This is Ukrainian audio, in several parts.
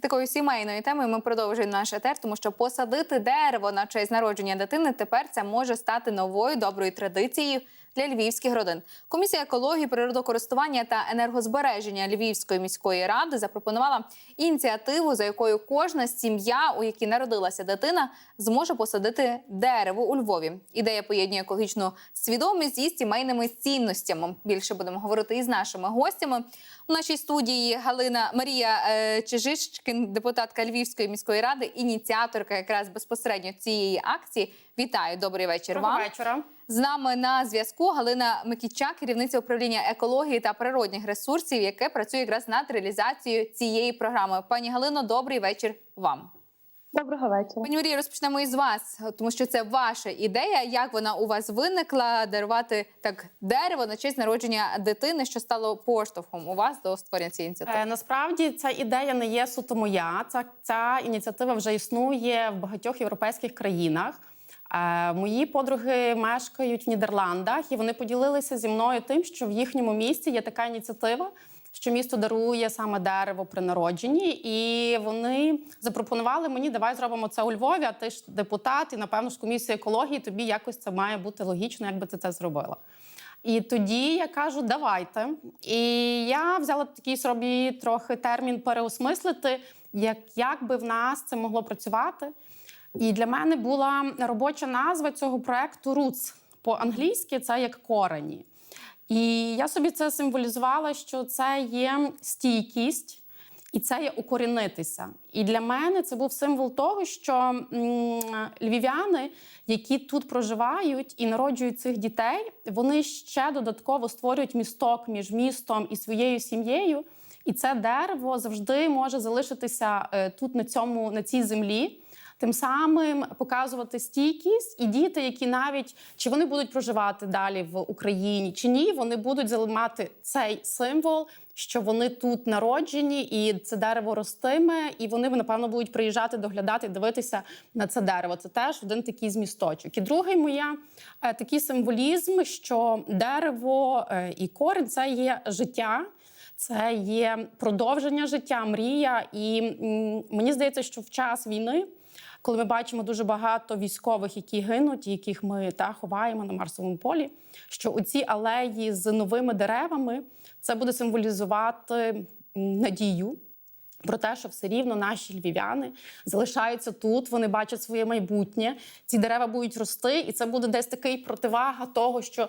Такою сімейною темою ми продовжуємо наш етер, тому що посадити дерево на честь народження дитини тепер це може стати новою доброю традицією для львівських родин. Комісія екології, природокористування та енергозбереження Львівської міської ради запропонувала ініціативу, за якою кожна сім'я, у якій народилася дитина, зможе посадити дерево у Львові. Ідея поєднує екологічну свідомість зі сімейними цінностями. Більше будемо говорити із нашими гостями. У нашій студії Галина Марія е, Чижишкін, депутатка Львівської міської ради, ініціаторка якраз безпосередньо цієї акції. Вітаю, добрий вечір Доброго вам. вечора. З нами на зв'язку Галина Микітчак, керівниця управління екології та природних ресурсів, яке працює якраз над реалізацією цієї програми. Пані Галино, добрий вечір вам. Доброго вечора. Пані Марія, розпочнемо із вас, тому що це ваша ідея. Як вона у вас виникла дарувати так дерево на честь народження дитини, що стало поштовхом у вас до створення цієї ініціативи? Е, насправді ця ідея не є суто моя. Ця, ця ініціатива вже існує в багатьох європейських країнах. Е, мої подруги мешкають в Нідерландах, і вони поділилися зі мною тим, що в їхньому місті є така ініціатива, що місто дарує саме дерево при народженні, і вони запропонували мені, давай зробимо це у Львові. А ти ж депутат, і напевно ж комісія екології. Тобі якось це має бути логічно, якби ти це зробила. І тоді я кажу, давайте. І я взяла такий собі трохи термін переосмислити, як, як би в нас це могло працювати. І для мене була робоча назва цього проекту Roots. По-англійськи це як корені. І я собі це символізувала, що це є стійкість. І це є укорінитися. І для мене це був символ того, що львів'яни, які тут проживають і народжують цих дітей, вони ще додатково створюють місток між містом і своєю сім'єю. І це дерево завжди може залишитися е, тут на цьому на цій землі. Тим самим показувати стійкість, і діти, які навіть чи вони будуть проживати далі в Україні, чи ні, вони будуть мати цей символ, що вони тут народжені, і це дерево ростиме, і вони напевно будуть приїжджати, доглядати, дивитися на це дерево. Це теж один такий змісточок. І другий моя е, такий символізм, що дерево е, і корінь це є життя. Це є продовження життя, мрія, і мені здається, що в час війни коли ми бачимо дуже багато військових, які гинуть, яких ми та ховаємо на Марсовому полі, що у ці алеї з новими деревами це буде символізувати надію. Про те, що все рівно наші львів'яни залишаються тут, вони бачать своє майбутнє, ці дерева будуть рости, і це буде десь такий противага того, що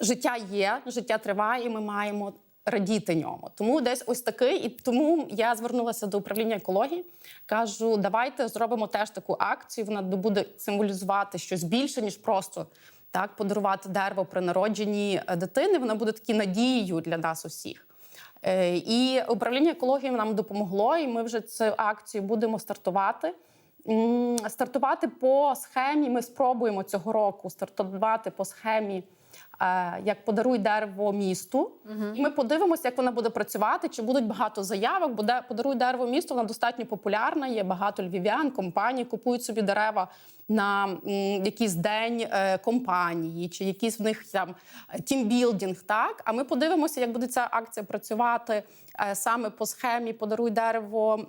життя є, життя триває, і ми маємо радіти ньому. Тому десь ось такий. І тому я звернулася до управління екології. Кажу, давайте зробимо теж таку акцію. Вона буде символізувати щось більше, ніж просто так подарувати дерево при народженні е, дитини. Вона буде такі надією для нас усіх. Е, І управління екології нам допомогло, і ми вже цю акцію будемо стартувати. Стартувати по схемі. Ми спробуємо цього року стартувати по схемі. Е, Як подаруй дерево місту, і ми подивимося, як вона буде працювати. Чи будуть багато заявок? Бо де- подаруй дерево місту вона достатньо популярна. Є багато львів'ян, компаній купують собі дерева на якийсь день е, компанії, чи якийсь в них там тімбілдинг. Так, а ми подивимося, як буде ця акція працювати е, саме по схемі Подаруй дерево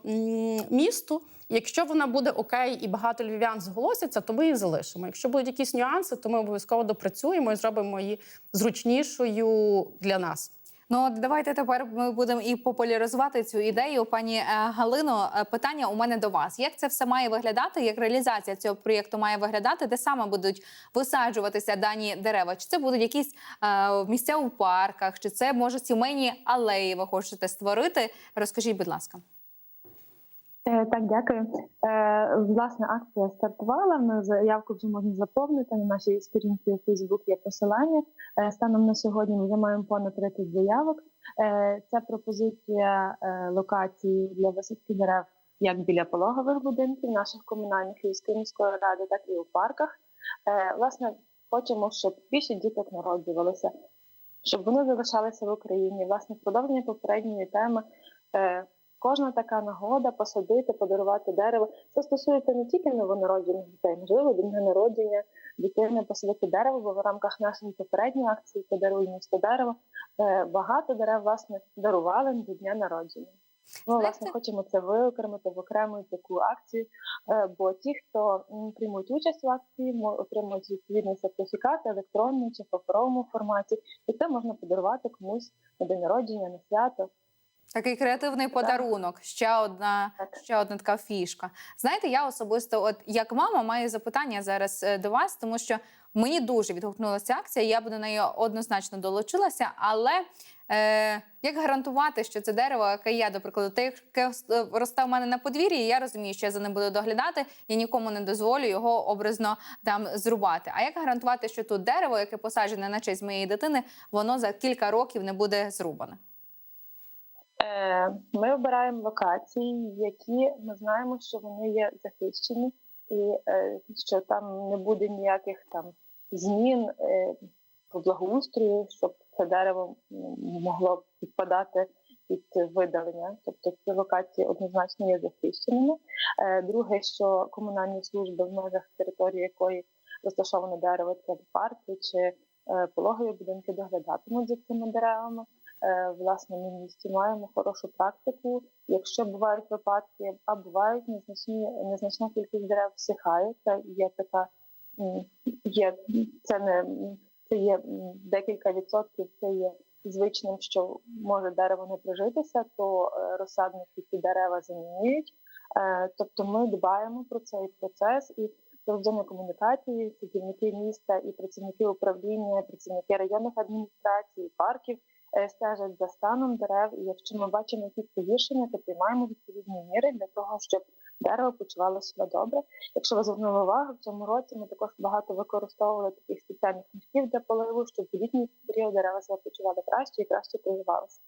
місту. Якщо вона буде окей і багато львів'ян зголосяться, то ми її залишимо. Якщо будуть якісь нюанси, то ми обов'язково допрацюємо і зробимо її зручнішою для нас. Ну давайте тепер ми будемо і популяризувати цю ідею. Пані е, Галино, е, питання у мене до вас: як це все має виглядати? Як реалізація цього проєкту має виглядати? Де саме будуть висаджуватися дані дерева? Чи це будуть якісь е, місця у парках, чи це може сімейні алеї? Ви хочете створити? Розкажіть, будь ласка. Е, Так, дякую. Е, Власне, акція стартувала. Ми заявку вже можна заповнити на нашій сторінці у Facebook є посилання. Е, Станом на сьогодні ми вже маємо понад 30 заявок. Це пропозиція локації для висадки дерев як біля пологових будинків, наших комунальних Львівської міської ради, так і у парках. Власне, хочемо, щоб більше діток народжувалося, щоб вони залишалися в Україні. Власне, продовження попередньої теми. Кожна така нагода посадити, подарувати дерево. Це стосується не тільки новонароджених дітей, можливо, дня народження дитини посадити дерево, бо в рамках нашої попередньої акції «Подаруй місто дерево е, багато дерев власне дарували до дня народження. Ми власне хочемо це виокремити в окрему таку акцію. е, Бо ті, хто приймуть участь в акції, отримують відповідний сертифікат електронний чи паперовому форматі, і це можна подарувати комусь на день народження, на свято. Такий креативний подарунок. Ще одна, Так. ще одна така фішка. Знаєте, я особисто, от як мама, маю запитання зараз е, до вас, тому що мені дуже відгукнулася акція. Я б до неї однозначно долучилася. Але е, як гарантувати, що це дерево, яке я, до прикладу, те, яке е, росте в мене на подвір'ї, я розумію, що я за ним буду доглядати. Я нікому не дозволю його образно там зрубати. А як гарантувати, що тут дерево, яке посаджене на честь моєї дитини, воно за кілька років не буде зрубане? Е, Ми обираємо локації, які ми знаємо, що вони є захищені, і е, що там не буде ніяких там змін е, по благоустрою, щоб це дерево могло підпадати під видалення. Тобто ці локації однозначно є захищеними. Е, Друге, що комунальні служби в межах території якої розташоване дерево, це парки чи е, пологові будинки доглядатимуть за цими деревами е, власне на місці. Маємо хорошу практику. Якщо бувають випадки, а бувають незначні незначна кількість дерев всихає. Це є така є це не це є декілька відсотків. Це є звичним, що може дерево не прижитися, то е, розсадники ці дерева замінюють. Е, Тобто ми дбаємо про цей процес і проведення комунікації, садівники міста і працівники управління, працівники районних адміністрацій, парків стежать за станом дерев. І якщо ми бачимо якісь погіршення, то приймаємо відповідні міри для того, щоб дерево почувало себе добре. Якщо ви звернули увагу, в цьому році ми також багато використовували таких спеціальних мішків для поливу, щоб в літній період дерева себе почували краще і краще прививалися.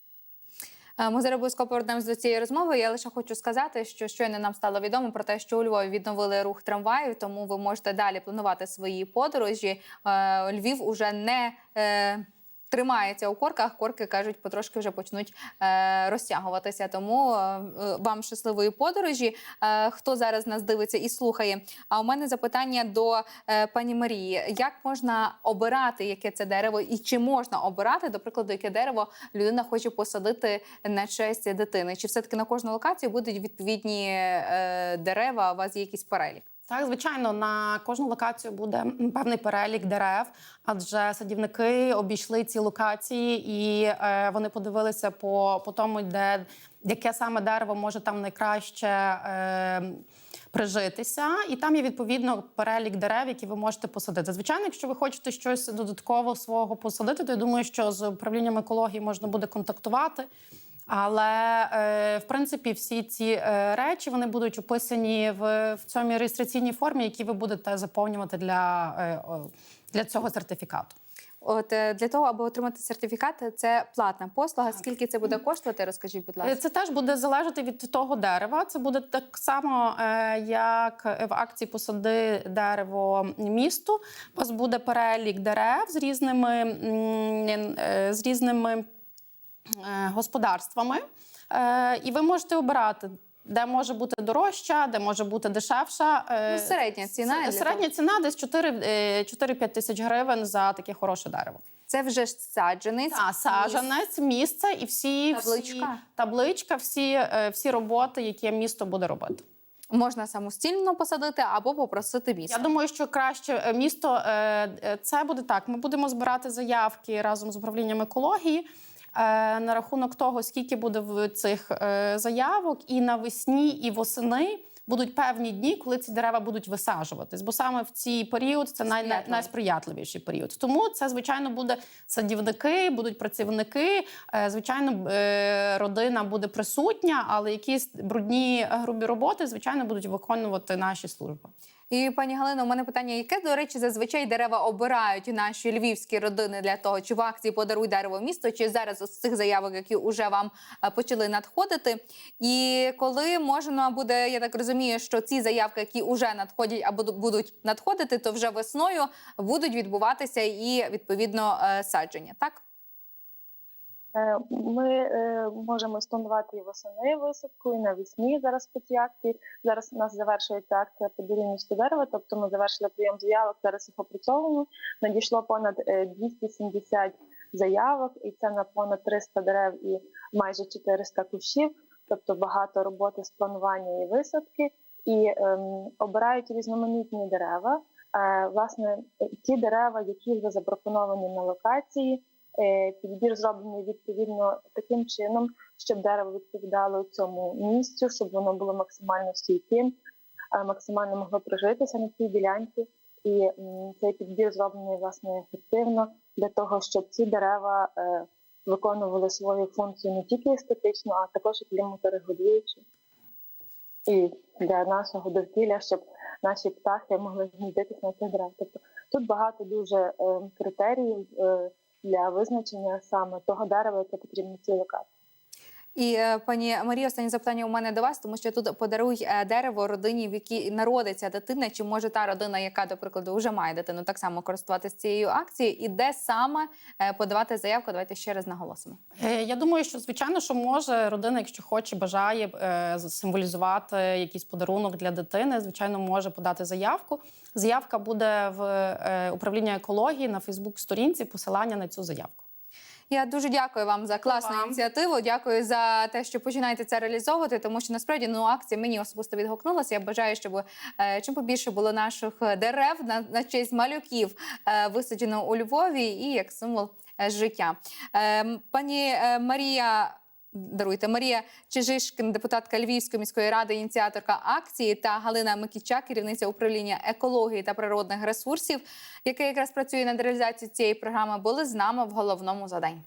Е, Ми зараз обов'язково повернемось до цієї розмови. Я лише хочу сказати, що щойно нам стало відомо про те, що у Львові відновили рух трамваїв, тому ви можете далі планувати свої подорожі. Е, Львів уже не е, тримається у корках. Корки кажуть, потрошки вже почнуть е, розтягуватися. Тому е, вам щасливої подорожі. Е, хто зараз нас дивиться і слухає? А у мене запитання до пані Марії: як можна обирати, яке це дерево, і чи можна обирати, до прикладу, яке дерево людина хоче посадити на честь дитини? Чи все таки на кожну локацію будуть відповідні дерева? У вас є якийсь перелік? Так, звичайно, на кожну локацію буде певний перелік дерев, адже садівники обійшли ці локації і е, вони подивилися по, по тому, де яке саме дерево може там найкраще. Е, Прижитися, і там є відповідно перелік дерев, які ви можете посадити. Звичайно, якщо ви хочете щось додатково свого посадити, то я думаю, що з управлінням екології можна буде контактувати. Але е, в принципі всі ці е, речі вони будуть описані в, в цьому реєстраційній формі, які ви будете заповнювати для, е, для цього сертифікату. От для того, аби отримати сертифікат, це платна послуга. Скільки це буде коштувати? Розкажіть, будь ласка. Це теж буде залежати від того дерева. Це буде так само, як в акції посади дерево місту. У вас буде перелік дерев з різними, з різними господарствами, Е, і ви можете обирати. Де може бути дорожча, де може бути дешевша. Е, Ну, середня ціна Середня ціна десь 4 е, 4-5 тисяч гривень за таке хороше дерево. Це вже ж саджанець. Та саджанець, місце і всі Табличка? всі, табличка, всі, е, всі роботи, які місто буде робити. Можна самостійно посадити або попросити місто. Я думаю, що краще е, місто е, е, це буде так. Ми будемо збирати заявки разом з управлінням екології. Е, На рахунок того, скільки буде в цих е, заявок, і навесні, і восени будуть певні дні, коли ці дерева будуть висаджуватись. Бо саме в цей період це най, най, найсприятливіший період. Тому це звичайно буде садівники, будуть працівники. е, Звичайно, родина буде присутня, але якісь брудні грубі роботи, звичайно, будуть виконувати наші служби. І пані Галино, у мене питання: яке до речі, зазвичай дерева обирають наші львівські родини для того, чи в акції подаруй дерево місто, чи зараз з цих заявок, які вже вам е, почали надходити. І коли можна буде, я так розумію, що ці заявки, які вже надходять або будуть надходити, то вже весною будуть відбуватися і відповідно е, садження. Так Ми е, можемо спланувати і восени висадку, і навесні зараз по цій акції. Зараз у нас завершується акція «Подаруй місто дерева, тобто ми завершили прийом заявок, зараз їх опрацьовуємо. Надійшло понад е, 270 заявок, і це на понад 300 дерев і майже 400 кущів. тобто багато роботи з планування і висадки, і ем, обирають різноманітні дерева. Е, власне, е, ті дерева, які вже запропоновані на локації, е, підбір зроблений відповідно таким чином, щоб дерево відповідало цьому місцю, щоб воно було максимально стійким, е, максимально могло прижитися на цій ділянці. І цей підбір зроблений власне ефективно для того, щоб ці дерева е, виконували свою функцію не тільки естетично, а також і кліматорегулюючу. І для нашого довкілля, щоб наші птахи могли гніздитися на цих деревах. Тобто тут багато дуже е, критеріїв е, для визначення саме того дерева, яке потрібно цій локації. І е, пані Марія, останнє запитання у мене до вас, тому що тут подаруй е, дерево родині, в якій народиться дитина, чи може та родина, яка до прикладу вже має дитину, так само користуватися цією акцією, і де саме е, подавати заявку? Давайте ще раз наголосимо. Я думаю, що звичайно, що може родина, якщо хоче, бажає символізувати якийсь подарунок для дитини, звичайно, може подати заявку. Заявка буде в управління екології на Фейсбук-сторінці. Посилання на цю заявку. Я дуже дякую вам за класну вам. ініціативу. Дякую за те, що починаєте це реалізовувати, тому що насправді ну акція мені особисто відгукнулася. Я бажаю, щоб е, чим побільше було наших дерев на, на честь малюків е, висаджено у Львові і як символ е, життя. Е, пані е, Марія. Даруйте Марія Чижишкин, депутатка Львівської міської ради, ініціаторка акції, та Галина Микіча, керівниця управління екології та природних ресурсів, яке якраз працює над реалізацією цієї програми, були з нами в головному заданні.